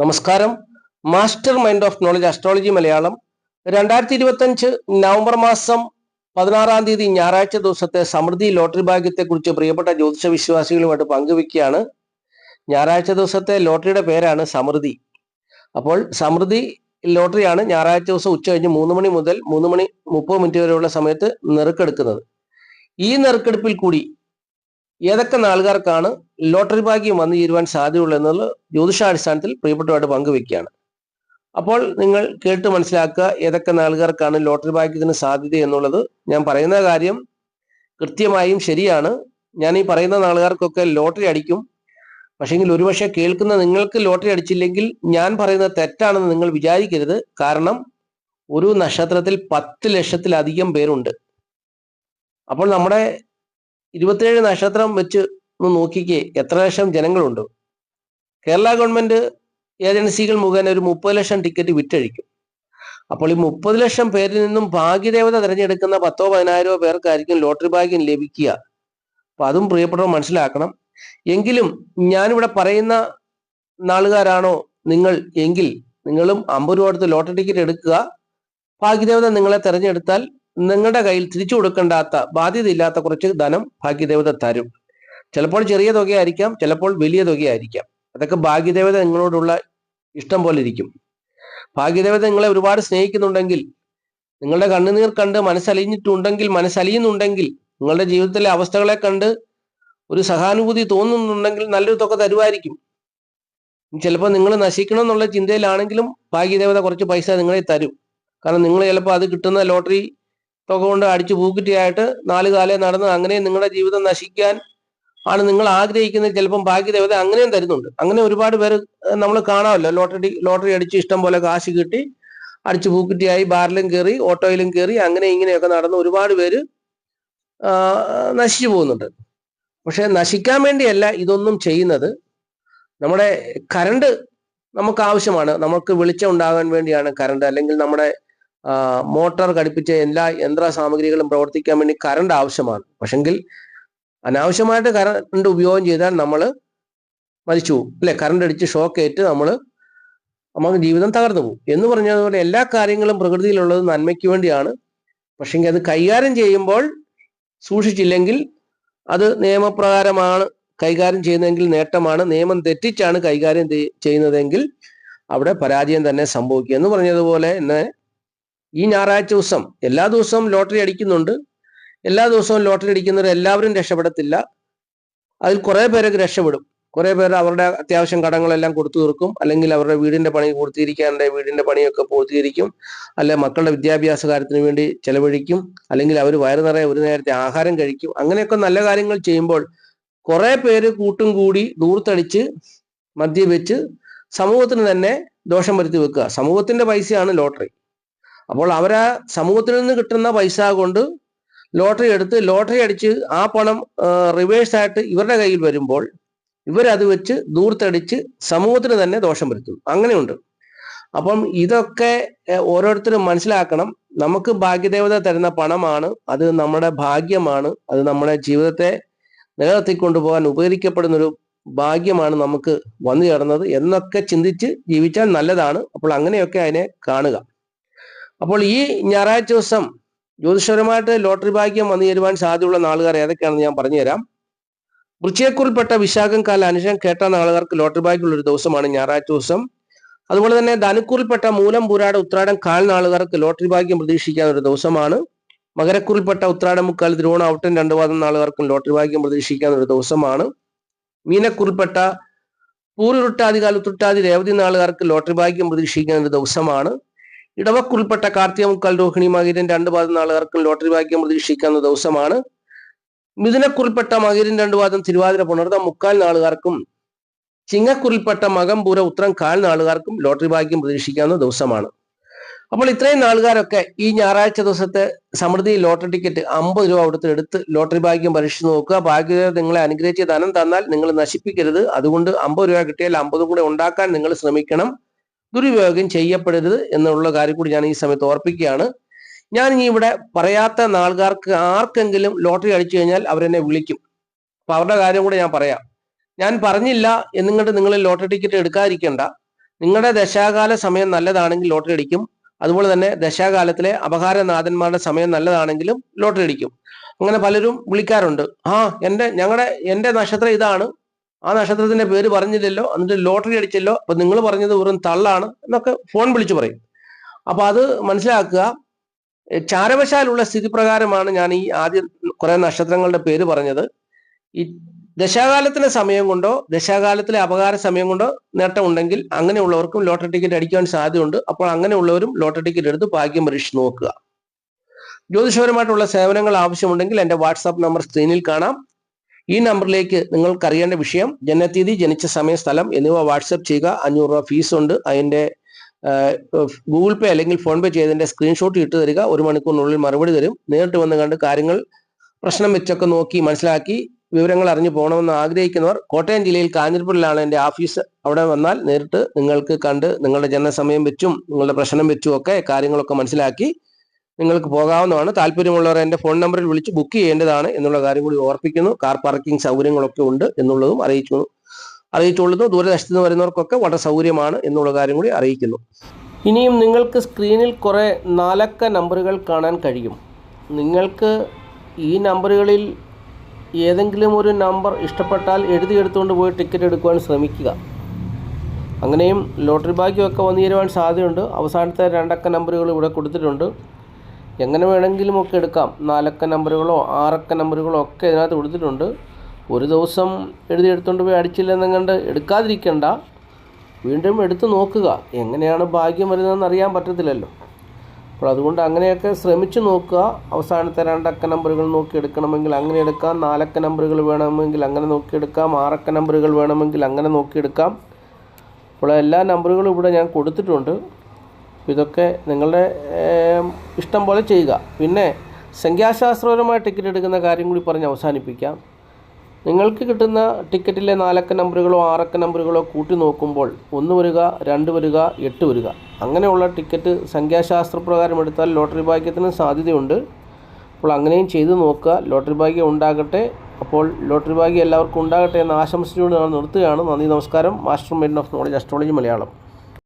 നമസ്കാരം. Master mind of knowledge astrology Malayalam. രണ്ടായിരത്തി ഇരുപത്തഞ്ച് നവംബർ മാസം പതിനാറാം തീയതി ഞായറാഴ്ച ദിവസത്തെ സമൃദ്ധി ലോട്ടറി ഭാഗ്യത്തെക്കുറിച്ച് പ്രിയപ്പെട്ട ജ്യോതിഷ വിശ്വാസികളുമായിട്ട് പങ്കുവെക്കുകയാണ്. ഞായറാഴ്ച ദിവസത്തെ ലോട്ടറിയുടെ പേരാണ് സമൃദ്ധി. അപ്പോൾ സമൃദ്ധി ലോട്ടറിയാണ് ഞായറാഴ്ച ദിവസം ഉച്ച കഴിഞ്ഞ് മൂന്ന് മണി മുതൽ മൂന്ന് മണി മുപ്പത് മിനിറ്റ് വരെയുള്ള സമയത്ത് നെറുക്കെടുക്കുന്നത്. ഈ നെറുക്കെടുപ്പിൽ കൂടി ഏതൊക്കെ നാളുകാർക്കാണ് ലോട്ടറി ഭാഗ്യം വന്നു ചേരുവാൻ സാധ്യതയുള്ളൂ എന്നുള്ള ജ്യോതിഷാടിസ്ഥാനത്തിൽ പ്രിയപ്പെട്ടവരായിട്ട് പങ്കുവെക്കുകയാണ് അപ്പോൾ നിങ്ങൾ കേട്ട് മനസ്സിലാക്കുക ഏതൊക്കെ നാളുകാർക്കാണ് ലോട്ടറി ഭാഗ്യത്തിന് സാധ്യത എന്നുള്ളത്. ഞാൻ പറയുന്ന കാര്യം കൃത്യമായും ശരിയാണ്. ഞാൻ ഈ പറയുന്ന നാളുകാർക്കൊക്കെ ലോട്ടറി അടിക്കും. പക്ഷെങ്കിൽ ഒരുപക്ഷെ കേൾക്കുന്ന നിങ്ങൾക്ക് ലോട്ടറി അടിച്ചില്ലെങ്കിൽ ഞാൻ പറയുന്ന തെറ്റാണെന്ന് നിങ്ങൾ വിചാരിക്കരുത്. കാരണം ഒരു നക്ഷത്രത്തിൽ പത്ത് ലക്ഷത്തിലധികം പേരുണ്ട്. അപ്പോൾ നമ്മുടെ ഇരുപത്തിയേഴ് നക്ഷത്രം വെച്ച് ഒന്ന് നോക്കിക്കേ എത്ര ലക്ഷം ജനങ്ങളുണ്ട്? കേരള ഗവൺമെന്റ് ഏജൻസികൾ മുഖേന ഒരു മുപ്പത് ലക്ഷം ടിക്കറ്റ് വിറ്റഴിക്കും. അപ്പോൾ ഈ മുപ്പത് ലക്ഷം പേരിൽ നിന്നും ഭാഗ്യദേവത തിരഞ്ഞെടുക്കുന്ന പത്തോ പതിനായിരോ പേർക്കായിരിക്കും ലോട്ടറി ഭാഗ്യം ലഭിക്കുക. അപ്പൊ അതും പ്രിയപ്പെട്ടവർ മനസ്സിലാക്കണം. എങ്കിലും ഞാനിവിടെ പറയുന്ന നാളുകാരാണോ നിങ്ങൾ? എങ്കിൽ നിങ്ങളും അമ്പത് രൂപ കൊടുത്ത് ലോട്ടറി ടിക്കറ്റ് എടുക്കുക. ഭാഗ്യദേവത നിങ്ങളെ തെരഞ്ഞെടുത്താൽ നിങ്ങളുടെ കയ്യിൽ തിരിച്ചു കൊടുക്കേണ്ടാത്ത ബാധ്യതയില്ലാത്ത കുറച്ച് ധനം ഭാഗ്യദേവത തരും. ചിലപ്പോൾ ചെറിയ തുകയായിരിക്കാം ചിലപ്പോൾ വലിയ തുകയായിരിക്കാം. അതൊക്കെ ഭാഗ്യദേവത നിങ്ങളോടുള്ള ഇഷ്ടം പോലെ ഇരിക്കും. ഭാഗ്യദേവത നിങ്ങളെ ഒരുപാട് സ്നേഹിക്കുന്നുണ്ടെങ്കിൽ നിങ്ങളുടെ കണ്ണുനീർ കണ്ട് മനസ്സലിഞ്ഞിട്ടുണ്ടെങ്കിൽ മനസ്സലിയുന്നുണ്ടെങ്കിൽ നിങ്ങളുടെ ജീവിതത്തിലെ അവസ്ഥകളെ കണ്ട് ഒരു സഹാനുഭൂതി തോന്നുന്നുണ്ടെങ്കിൽ നല്ലൊരു തുക തരുമായിരിക്കും. ചിലപ്പോൾ നിങ്ങൾ നശിക്കണം എന്നുള്ള ചിന്തയിലാണെങ്കിലും ഭാഗ്യദേവത കുറച്ച് പൈസ നിങ്ങളെ തരും. കാരണം നിങ്ങൾ ചിലപ്പോൾ അത് കിട്ടുന്ന ലോട്ടറി തുക കൊണ്ട് അടിച്ചു പൂക്കുറ്റിയായിട്ട് നാല് കാലേ നടന്ന് അങ്ങനെ നിങ്ങളുടെ ജീവിതം നശിക്കാൻ ആണ് നിങ്ങൾ ആഗ്രഹിക്കുന്നത്. ചിലപ്പം ഭാഗ്യദേവത അങ്ങനെയും തരുന്നുണ്ട്. അങ്ങനെ ഒരുപാട് പേര് നമ്മൾ കാണാമല്ലോ. ലോട്ടറി ലോട്ടറി അടിച്ച് ഇഷ്ടം പോലെ കാശ് കിട്ടി അടിച്ച് പൂക്കുറ്റിയായി ബാറിലും കയറി ഓട്ടോയിലും കയറി അങ്ങനെ ഇങ്ങനെയൊക്കെ നടന്ന് ഒരുപാട് പേര് നശിച്ചു പോകുന്നുണ്ട്. പക്ഷെ നശിക്കാൻ വേണ്ടിയല്ല ഇതൊന്നും ചെയ്യുന്നത്. നമ്മുടെ കരണ്ട് നമുക്ക് ആവശ്യമാണ്. നമുക്ക് വെളിച്ചം ഉണ്ടാകാൻ വേണ്ടിയാണ് കരണ്ട്. അല്ലെങ്കിൽ നമ്മുടെ മോട്ടോർ ഘടിപ്പിച്ച എല്ലാ യന്ത്ര സാമഗ്രികളും പ്രവർത്തിക്കാൻ വേണ്ടി കറണ്ട് ആവശ്യമാണ്. പക്ഷെങ്കിൽ അനാവശ്യമായിട്ട് കറണ്ട് ഉപയോഗം ചെയ്താൽ നമ്മൾ മരിച്ചു പോകും. അല്ലെ? കറണ്ട് അടിച്ച് ഷോക്ക് ഏറ്റ് നമ്മൾ നമുക്ക് ജീവിതം തകർന്നു പോകും. എന്ന് പറഞ്ഞതുപോലെ എല്ലാ കാര്യങ്ങളും പ്രകൃതിയിലുള്ളത് നന്മയ്ക്ക് വേണ്ടിയാണ്. പക്ഷെങ്കിൽ അത് കൈകാര്യം ചെയ്യുമ്പോൾ സൂക്ഷിച്ചില്ലെങ്കിൽ അത് നിയമപ്രകാരമാണ് കൈകാര്യം ചെയ്യുന്നതെങ്കിൽ നേട്ടമാണ്. നിയമം തെറ്റിച്ചാണ് കൈകാര്യം ചെയ്യുന്നതെങ്കിൽ അവിടെ പരാജയം തന്നെ സംഭവിക്കുക എന്ന് പറഞ്ഞതുപോലെ തന്നെ ഈ ഞായറാഴ്ച ദിവസം എല്ലാ ദിവസവും ലോട്ടറി അടിക്കുന്നുണ്ട്. എല്ലാ ദിവസവും ലോട്ടറി അടിക്കുന്നവർ എല്ലാവരും രക്ഷപ്പെടത്തില്ല. അതിൽ കുറേ പേരൊക്കെ രക്ഷപ്പെടും. കുറേ പേർ അവരുടെ അത്യാവശ്യം കടങ്ങളെല്ലാം കൊടുത്തു തീർക്കും. അല്ലെങ്കിൽ അവരുടെ വീടിന്റെ പണി പൂർത്തീകരിക്കാനുണ്ട് വീടിന്റെ പണിയൊക്കെ പൂർത്തീകരിക്കും. അല്ലെ മക്കളുടെ വിദ്യാഭ്യാസ കാര്യത്തിന് വേണ്ടി ചെലവഴിക്കും. അല്ലെങ്കിൽ അവർ വയറു നിറയെ ഒരു നേരത്തെ ആഹാരം കഴിക്കും. അങ്ങനെയൊക്കെ നല്ല കാര്യങ്ങൾ ചെയ്യുമ്പോൾ കുറെ പേര് കൂട്ടും കൂടി ദൂർത്തടിച്ച് മദ്യവെച്ച് സമൂഹത്തിന് തന്നെ ദോഷം വരുത്തി വെക്കുക. സമൂഹത്തിന്റെ പൈസയാണ് ലോട്ടറി. അപ്പോൾ അവരാ സമൂഹത്തിൽ നിന്ന് കിട്ടുന്ന പൈസ കൊണ്ട് ലോട്ടറി എടുത്ത് ലോട്ടറി അടിച്ച് ആ പണം റിവേഴ്സ് ആയിട്ട് ഇവരുടെ കയ്യിൽ വരുമ്പോൾ ഇവരത് വെച്ച് ദൂർത്തടിച്ച് സമൂഹത്തിന് തന്നെ ദോഷം വരുത്തും. അങ്ങനെയുണ്ട്. അപ്പം ഇതൊക്കെ ഓരോരുത്തരും മനസ്സിലാക്കണം. നമുക്ക് ഭാഗ്യദേവത തരുന്ന പണമാണ് അത് നമ്മുടെ ഭാഗ്യമാണ് അത് നമ്മുടെ ജീവിതത്തെ നിലനിർത്തിക്കൊണ്ടുപോകാൻ ഉപകരിക്കപ്പെടുന്ന ഒരു ഭാഗ്യമാണ് നമുക്ക് വന്നു ചേർന്നത് എന്നൊക്കെ ചിന്തിച്ച് ജീവിച്ചാൽ നല്ലതാണ്. അപ്പോൾ അങ്ങനെയൊക്കെ അതിനെ കാണുക. അപ്പോൾ ഈ ഞായറാഴ്ച ദിവസം ജ്യോതിഷപരമായിട്ട് ലോട്ടറി ഭാഗ്യം വന്നു ചേരുവാൻ സാധ്യതയുള്ള നാളുകാർ ഏതൊക്കെയാണെന്ന് ഞാൻ പറഞ്ഞുതരാം. വൃശ്ചയക്കുറിൽപ്പെട്ട വിശാഖം കാല അനുഷം കേട്ട നാളുകാർക്ക് ലോട്ടറി ഭാഗ്യമുള്ള ഒരു ദിവസമാണ് ഞായറാഴ്ച ദിവസം. അതുപോലെ തന്നെ ധനുക്കുറിൽപ്പെട്ട മൂലം പൂരാട ഉത്രാടം കാൽ നാളുകാർക്ക് ലോട്ടറി ഭാഗ്യം പ്രതീക്ഷിക്കാവുന്ന ഒരു ദിവസമാണ്. മകരക്കുറിൽപ്പെട്ട ഉത്രാടം മുക്കാൽ തിരുവോണം ഔട്ടൻ രണ്ടു പാദം നാളുകാർക്കും ലോട്ടറി ഭാഗ്യം പ്രതീക്ഷിക്കാവുന്ന ഒരു ദിവസമാണ്. മീനക്കുറിൽപ്പെട്ട പൂരുരുട്ടാതി ഉത്തുട്ടാതി രേവതി നാളുകാർക്ക് ലോട്ടറി ഭാഗ്യം പ്രതീക്ഷിക്കാൻ ഒരു ദിവസമാണ്. ഇടവക്കുൾപ്പെട്ട കാർത്തിക മുക്കാൽ രോഹിണി മകീരൻ രണ്ട് വാദം നാളുകാർക്കും ലോട്ടറി ഭാഗ്യം പ്രതീക്ഷിക്കുന്ന ദിവസമാണ്. മിഥുനക്കുറിൽപ്പെട്ട മകീരൻ രണ്ട് വാദം തിരുവാതിര പുണർത്ത മുക്കാൽ നാളുകാർക്കും ചിങ്ങക്കുറിൽപ്പെട്ട മകം പൂര ഉത്തരം കാൽ നാളുകാർക്കും ലോട്ടറി ഭാഗ്യം പ്രതീക്ഷിക്കാവുന്ന ദിവസമാണ്. അപ്പോൾ ഇത്രയും നാളുകാരൊക്കെ ഈ ഞായറാഴ്ച ദിവസത്തെ സമൃദ്ധി ലോട്ടറി ടിക്കറ്റ് അമ്പത് രൂപ അവിടുത്തെ എടുത്ത് ലോട്ടറി ഭാഗ്യം പരീക്ഷിച്ച് നോക്കുക. ഭാഗ്യത നിങ്ങളെ അനുഗ്രഹിച്ച് ധനം തന്നാൽ നിങ്ങൾ നശിപ്പിക്കരുത്. അതുകൊണ്ട് അമ്പത് രൂപ കിട്ടിയാൽ അമ്പതും കൂടെ ഉണ്ടാക്കാൻ നിങ്ങൾ ശ്രമിക്കണം. ദുരുപയോഗം ചെയ്യപ്പെടരുത് എന്നുള്ള കാര്യം കൂടി ഞാൻ ഈ സമയത്ത് ഓർപ്പിക്കുകയാണ്. ഞാൻ ഇനി ഇവിടെ പറയാത്ത നാളുകാർക്ക് ആർക്കെങ്കിലും ലോട്ടറി അടിച്ചു കഴിഞ്ഞാൽ അവരെന്നെ വിളിക്കും. അപ്പൊ അവരുടെ കാര്യം കൂടെ ഞാൻ പറയാം. ഞാൻ പറഞ്ഞില്ല എന്നിങ്ങോട്ട് നിങ്ങൾ ലോട്ടറി ടിക്കറ്റ് എടുക്കാതിരിക്കേണ്ട. നിങ്ങളുടെ ദശാകാല സമയം നല്ലതാണെങ്കിൽ ലോട്ടറി അടിക്കും. അതുപോലെ തന്നെ ദശാകാലത്തിലെ അപകാരനാഥന്മാരുടെ സമയം നല്ലതാണെങ്കിലും ലോട്ടറി അടിക്കും. അങ്ങനെ പലരും വിളിക്കാറുണ്ട്. ആ എന്റെ ഞങ്ങളുടെ എന്റെ നക്ഷത്രം ഇതാണ്. ആ നക്ഷത്രത്തിന്റെ പേര് പറഞ്ഞില്ലല്ലോ എന്നിട്ട് ലോട്ടറി അടിച്ചല്ലോ അപ്പൊ നിങ്ങൾ പറഞ്ഞത് വെറും തള്ളാണ് എന്നൊക്കെ ഫോൺ വിളിച്ചു പറയും. അപ്പൊ അത് മനസ്സിലാക്കുക. ചാരവശാലുള്ള സ്ഥിതി പ്രകാരമാണ് ഞാൻ ഈ ആദ്യ കുറെ നക്ഷത്രങ്ങളുടെ പേര് പറഞ്ഞത്. ഈ ദശാകാലത്തിന്റെ സമയം കൊണ്ടോ ദശാകാലത്തിലെ അപകാര സമയം കൊണ്ടോ നേട്ടം ഉണ്ടെങ്കിൽ അങ്ങനെയുള്ളവർക്കും ലോട്ടറി ടിക്കറ്റ് അടിക്കാൻ സാധ്യതയുണ്ട്. അപ്പോൾ അങ്ങനെയുള്ളവരും ലോട്ടറി ടിക്കറ്റ് എടുത്ത് ഭാഗ്യം പരീക്ഷിച്ച് നോക്കുക. ജ്യോതിഷപരമായിട്ടുള്ള സേവനങ്ങൾ ആവശ്യമുണ്ടെങ്കിൽ എന്റെ വാട്സാപ്പ് നമ്പർ സ്ക്രീനിൽ കാണാം. ഈ നമ്പറിലേക്ക് നിങ്ങൾക്ക് അറിയേണ്ട വിഷയം ജനനത്തീയതി ജനിച്ച സമയം സ്ഥലം എന്നിവ വാട്സപ്പ് ചെയ്യുക. അഞ്ഞൂറ് രൂപ ഫീസ് ഉണ്ട്. അതിന്റെ ഗൂഗിൾ പേ അല്ലെങ്കിൽ ഫോൺ പേ ചെയ്തതിന്റെ സ്ക്രീൻഷോട്ട് ഇട്ട് തരിക. ഒരു മണിക്കൂറിനുള്ളിൽ മറുപടി തരും. നേരിട്ട് വന്ന് കണ്ട് കാര്യങ്ങൾ പ്രശ്നം വെച്ചൊക്കെ നോക്കി മനസ്സിലാക്കി വിവരങ്ങൾ അറിഞ്ഞു പോകണമെന്ന് ആഗ്രഹിക്കുന്നവർ കോട്ടയം ജില്ലയിൽ കാഞ്ഞിരപ്പള്ളിയിലാണ് എന്റെ ഓഫീസ് അവിടെ വന്നാൽ നേരിട്ട് നിങ്ങൾക്ക് കണ്ട് നിങ്ങളുടെ ജനനസമയം വെച്ചും നിങ്ങളുടെ പ്രശ്നം വെച്ചും ഒക്കെ കാര്യങ്ങളൊക്കെ മനസ്സിലാക്കി നിങ്ങൾക്ക് പോകാവുന്നതാണ്. താല്പര്യമുള്ളവർ എന്റെ ഫോൺ നമ്പറിൽ വിളിച്ച് ബുക്ക് ചെയ്യേണ്ടതാണ് എന്നുള്ള കാര്യം കൂടി ഓർപ്പിക്കുന്നു. കാർ പാർക്കിംഗ് സൗകര്യങ്ങളൊക്കെ ഉണ്ട് എന്നുള്ളതും അറിയിച്ചു അറിയിച്ചുകൊള്ളുന്നു. ദൂരദേശത്ത് നിന്ന് വരുന്നവർക്കൊക്കെ വളരെ സൗകര്യമാണ് എന്നുള്ള കാര്യം കൂടി അറിയിക്കുന്നു. ഇനിയും നിങ്ങൾക്ക് സ്ക്രീനിൽ കുറേ നാലക്ക നമ്പറുകൾ കാണാൻ കഴിയും. നിങ്ങൾക്ക് ഈ നമ്പറുകളിൽ ഏതെങ്കിലും ഒരു നമ്പർ ഇഷ്ടപ്പെട്ടാൽ എഴുതിയെടുത്തുകൊണ്ട് പോയി ടിക്കറ്റ് എടുക്കുവാൻ ശ്രമിക്കുക. അങ്ങനെയും ലോട്ടറി ഭാഗ്യമൊക്കെ വന്നു ചേരുവാൻ സാധ്യതയുണ്ട്. അവസാനത്തെ രണ്ടക്ക നമ്പറുകൾ ഇവിടെ കൊടുത്തിട്ടുണ്ട്. എങ്ങനെ വേണമെങ്കിലും ഒക്കെ എടുക്കാം. നാലക്ക നമ്പറുകളോ ആറക്ക നമ്പറുകളോ ഒക്കെ ഇതിനകത്ത് കൊടുത്തിട്ടുണ്ട്. ഒരു ദിവസം എഴുതി എടുത്തുകൊണ്ട് പോയി അടിച്ചില്ലെന്നെങ്ങണ്ട് എടുക്കാതിരിക്കണ്ട. വീണ്ടും എടുത്ത് നോക്കുക. എങ്ങനെയാണ് ഭാഗ്യം വരുന്നതെന്ന് അറിയാൻ പറ്റത്തില്ലല്ലോ. അപ്പോൾ അതുകൊണ്ട് അങ്ങനെയൊക്കെ ശ്രമിച്ചു നോക്കുക. അവസാനത്തെ രണ്ടക്ക നമ്പറുകൾ നോക്കി എടുക്കണമെങ്കിൽ അങ്ങനെ എടുക്കാം. നാലക്ക നമ്പറുകൾ വേണമെങ്കിൽ അങ്ങനെ നോക്കിയെടുക്കാം ആറക്ക നമ്പറുകൾ വേണമെങ്കിൽ അങ്ങനെ നോക്കിയെടുക്കാം അപ്പോൾ എല്ലാ നമ്പറുകളും ഇവിടെ ഞാൻ കൊടുത്തിട്ടുണ്ട്. ഇതൊക്കെ നിങ്ങളുടെ ഇഷ്ടം പോലെ ചെയ്യുക. പിന്നെ സംഖ്യാശാസ്ത്രപരമായ ടിക്കറ്റ് എടുക്കുന്ന കാര്യം കൂടി പറഞ്ഞ് അവസാനിപ്പിക്കാം. നിങ്ങൾക്ക് കിട്ടുന്ന ടിക്കറ്റിലെ നാലക്ക നമ്പറുകളോ ആറക്ക നമ്പറുകളോ കൂട്ടി നോക്കുമ്പോൾ ഒന്ന് വരിക രണ്ട് വരിക എട്ട് വരിക. അങ്ങനെയുള്ള ടിക്കറ്റ് സംഖ്യാശാസ്ത്രപ്രകാരം എടുത്താൽ ലോട്ടറി ഭാഗ്യത്തിന് സാധ്യതയുണ്ട്. അപ്പോൾ അങ്ങനെയും ചെയ്തു നോക്കുക. ലോട്ടറി ഭാഗ്യം ഉണ്ടാകട്ടെ. അപ്പോൾ ലോട്ടറി ഭാഗ്യം എല്ലാവർക്കും ഉണ്ടാകട്ടെ എന്ന് ആശംസിച്ചുകൊണ്ട് ഞാൻ നിർത്തുകയാണ്. നന്ദി നമസ്കാരം. Master mind of knowledge astrology Malayalam.